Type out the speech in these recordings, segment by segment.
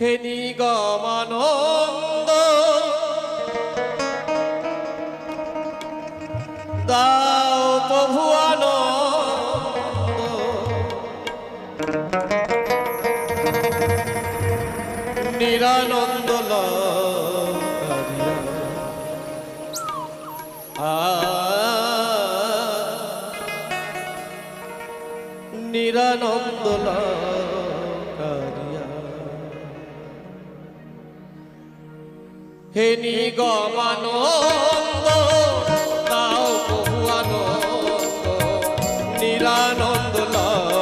হেনি নিগমানন্দ। দাও প্রভু আনন্দ। নিরানন্দ লা হে নিগমানন্দ তাও বহু আনন্দ নিরানন্দ লাভ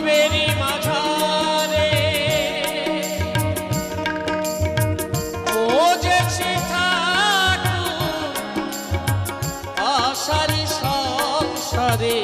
কাবেরী মাঝারে। ও যে আশারি সংসারে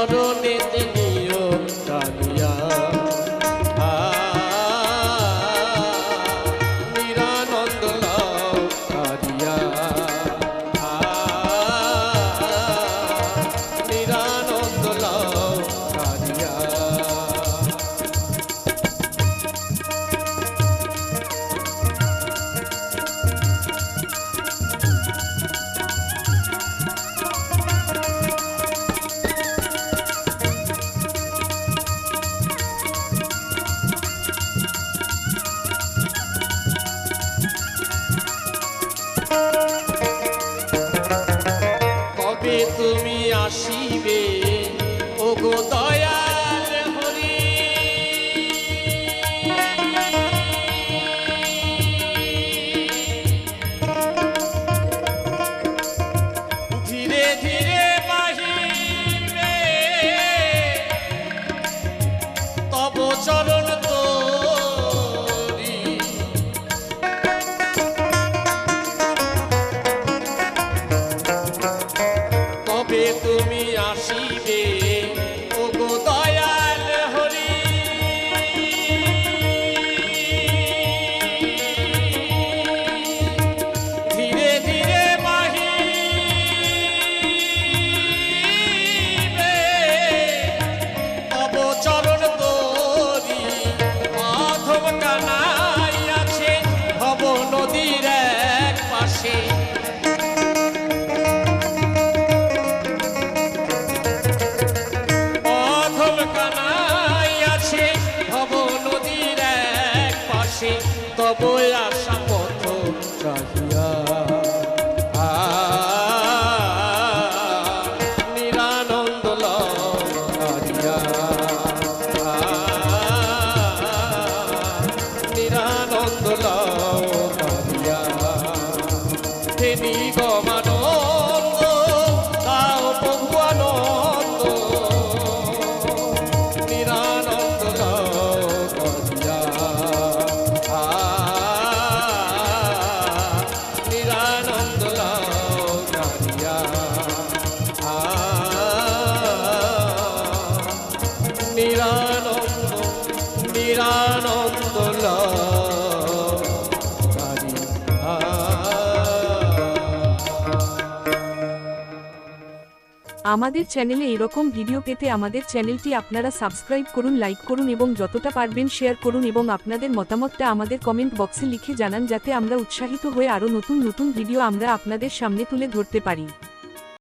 Oh. তুমি আসিবে ও ওগো বয়াসা আমাদের চ্যানেলে এরকম ভিডিও পেতে আমাদের চ্যানেলটি আপনারা সাবস্ক্রাইব করুন, লাইক করুন এবং যতটা পারবেন শেয়ার করুন এবং আপনাদের মতামতটা আমাদের কমেন্ট বক্সে লিখে জানান যাতে আমরা উৎসাহিত হয়ে আরও নতুন নতুন ভিডিও আমরা আপনাদের সামনে তুলে ধরতে পারি।